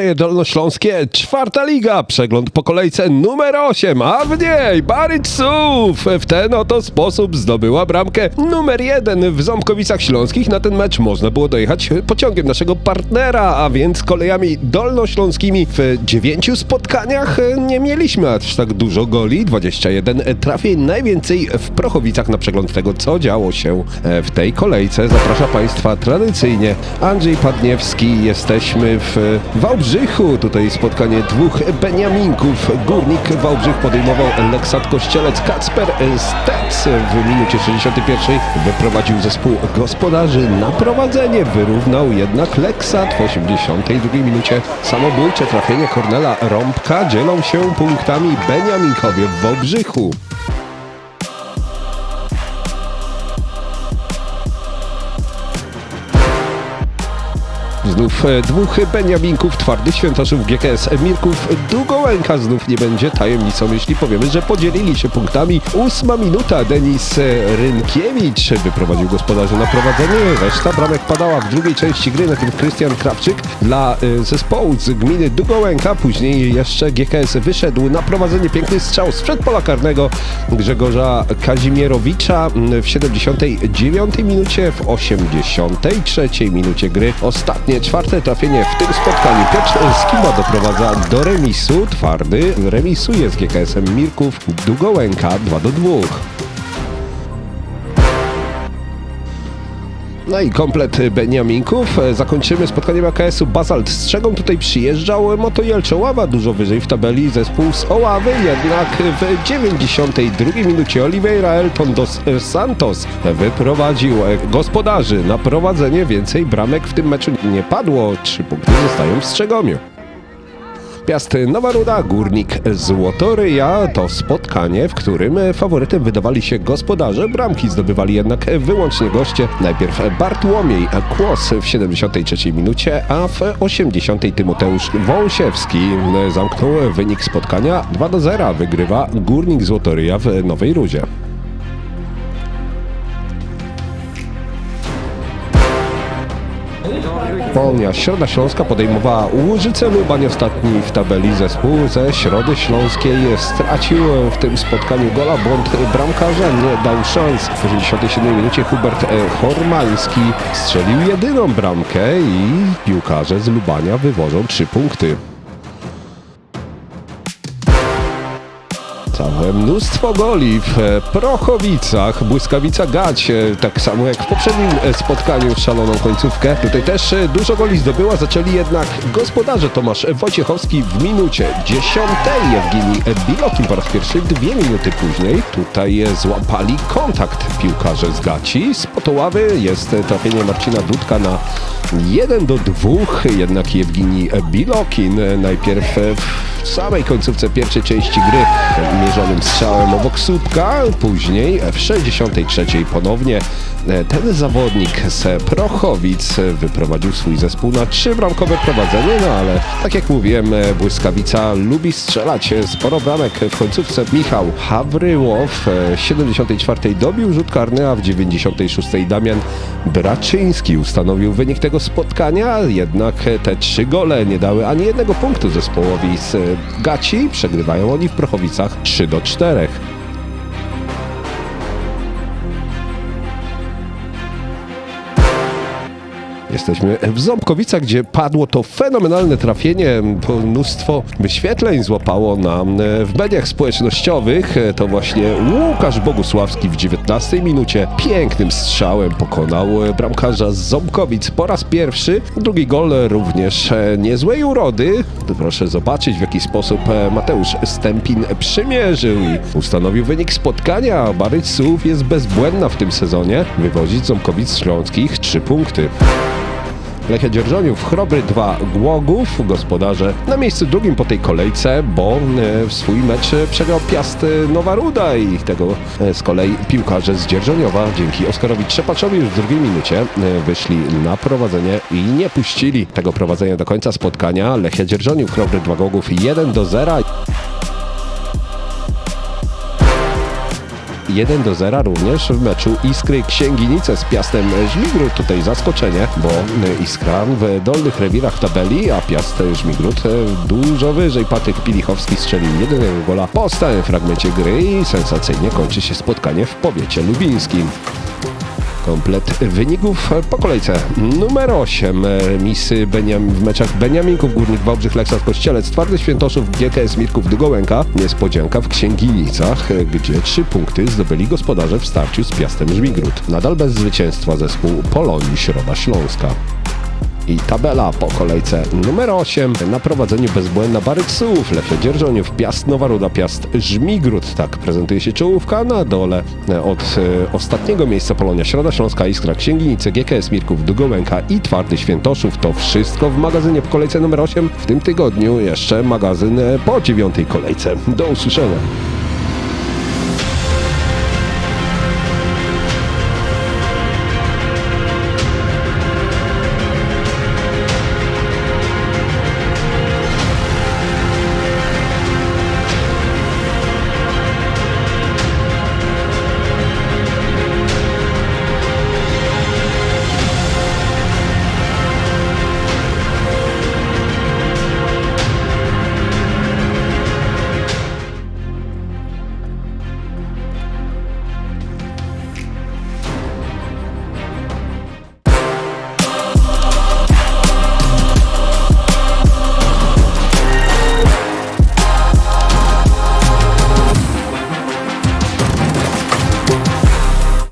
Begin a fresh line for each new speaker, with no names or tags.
Koleje Dolnośląskie, czwarta liga, przegląd po kolejce numer 8, a w niej Baryców w ten oto sposób zdobyła bramkę numer 1 w Ząbkowicach Śląskich. Na ten mecz można było dojechać pociągiem naszego partnera, a więc kolejami dolnośląskimi. W dziewięciu spotkaniach nie mieliśmy aż tak dużo goli, 21 trafień, najwięcej w Prochowicach na przegląd tego, co działo się w tej kolejce. Zaprasza Państwa tradycyjnie Andrzej Padniewski, jesteśmy w Wałbrzychu. Tutaj spotkanie dwóch Beniaminków. Górnik Wałbrzych podejmował Leksat Kościelec. Kacper Stec w minucie 61 wyprowadził zespół gospodarzy na prowadzenie. Wyrównał jednak Leksat w 82 minucie. Samobójcze trafienie Kornela Rąbka dzielą się punktami Beniaminkowie w Wałbrzychu. Znów e, dwóch Beniaminków, twardych świętoszów GKS Mirków. Długołęka znów nie będzie tajemnicą, jeśli powiemy, że podzielili się punktami. Ósma minuta, Denis e, Rynkiewicz wyprowadził gospodarzy na prowadzenie. Reszta bramek padała w drugiej części gry, na tym Krystian Krawczyk dla e, zespołu z gminy Długołęka. Później jeszcze GKS wyszedł na prowadzenie. Piękny strzał z pola karnego Grzegorza Kazimierowicza w 79 minucie, w 83 minucie gry. Ostatnie czwarte trafienie w tym spotkaniu. Piotr Skiba doprowadza do remisu. Twardy remisuje z GKS-em Mirków. Długołęka 2 do 2. No i komplet Beniaminków. Zakończymy spotkanie AKS-u. Bazalt Strzegą tutaj przyjeżdżał Moto Jelczoława dużo wyżej w tabeli. Zespół z Oławy jednak w 92 minucie Oliveira Elton dos Santos wyprowadził gospodarzy na prowadzenie. Więcej bramek w tym meczu nie padło. Trzy punkty zostają w Strzegomiu. Piast Nowa Ruda, Górnik Złotoryja to spotkanie, w którym faworytem wydawali się gospodarze. Bramki zdobywali jednak wyłącznie goście. Najpierw Bartłomiej Kłos w 73 minucie, a w 80 Tymoteusz Wąsiewski zamknął wynik spotkania 2 do 0. Wygrywa Górnik Złotoryja w Nowej Rudzie. Polnia Środa Śląska podejmowała Łużyce Lubań ostatni w tabeli zespół ze Środy Śląskiej stracił w tym spotkaniu gola błąd bramkarza nie dał szans w 87 minucie Hubert Hormalski strzelił jedyną bramkę i piłkarze z Lubania wywożą trzy punkty. Całe mnóstwo goli w Prochowicach, Błyskawica Gać, tak samo jak w poprzednim spotkaniu szaloną końcówkę. Tutaj też dużo goli zdobyła, zaczęli jednak gospodarze Tomasz Wojciechowski w minucie dziesiątej. Jewgeni Bilokin po raz pierwszy dwie minuty później. Tutaj złapali kontakt piłkarze z Gaci. Z Potoławy jest trafienie Marcina Dudka na 1 do 2, jednak Jewgeni Bilokin najpierw w samej końcówce pierwszej części gry mierzonym strzałem obok słupka. Później w 63 ponownie ten zawodnik z Prochowic wyprowadził swój zespół na trzybramkowe prowadzenie, no ale tak jak mówiłem, Błyskawica lubi strzelać sporo bramek w końcówce. Michał Hawryłow w 74 dobił rzut karny, a w 96 Damian Braczyński ustanowił wynik tego spotkania, jednak te trzy gole nie dały ani jednego punktu zespołowi z Gaci. Przegrywają oni w Prochowicach 3 do 4. Jesteśmy w Ząbkowicach, gdzie padło to fenomenalne trafienie. Mnóstwo wyświetleń złapało nam w mediach społecznościowych. To właśnie Łukasz Bogusławski w 19 minucie pięknym strzałem pokonał bramkarza z Ząbkowic po raz pierwszy. Drugi gol również niezłej urody. Proszę zobaczyć w jaki sposób Mateusz Stępin przymierzył i ustanowił wynik spotkania. Baryców jest bezbłędna w tym sezonie. Wywozić Ząbkowic Śląskich 3 punkty. Lechia Dzierżoniów, Chrobry 2 Głogów, gospodarze na miejscu drugim po tej kolejce, bo w swój mecz przegrał Piast Nowa Ruda i tego z kolei piłkarze z Dzierżoniowa dzięki Oskarowi Trzepaczowi już w drugiej minucie wyszli na prowadzenie i nie puścili tego prowadzenia do końca spotkania. Lechia Dzierżoniów, Chrobry 2 Głogów 1 do 0. 1 do 0 również w meczu Iskry Księginice z Piastem Żmigród. Tutaj zaskoczenie, bo e, Iskra w dolnych rewirach tabeli, a Piast Żmigród e, dużo wyżej. Patryk Pilichowski strzelił jedynego gola po stałym fragmencie gry i sensacyjnie kończy się spotkanie w powiecie lubińskim. Komplet wyników po kolejce. Numer 8. Remisy Beniam w meczach Beniaminków, Górnik Wałbrzych, Leksand Kościelec, Twardy Świętoszów, GKS Mirków, Dygołęka. Niespodzianka w Księginicach, gdzie trzy punkty zdobyli gospodarze w starciu z Piastem Żmigród. Nadal bez zwycięstwa zespół Polonii Środa Śląska. I tabela po kolejce numer 8. Na prowadzeniu bezbłędna Baryk Słów, Dzierżoniów, Piast Nowa Ruda, Piast Żmigród. Tak prezentuje się czołówka. Na dole od e, ostatniego miejsca Polonia Środa Śląska, Iskra Księginice, GKS Mirków, Dugołęka i Twardy Świętoszów. To wszystko w magazynie po kolejce numer 8. W tym tygodniu jeszcze magazyn e, po dziewiątej kolejce. Do usłyszenia.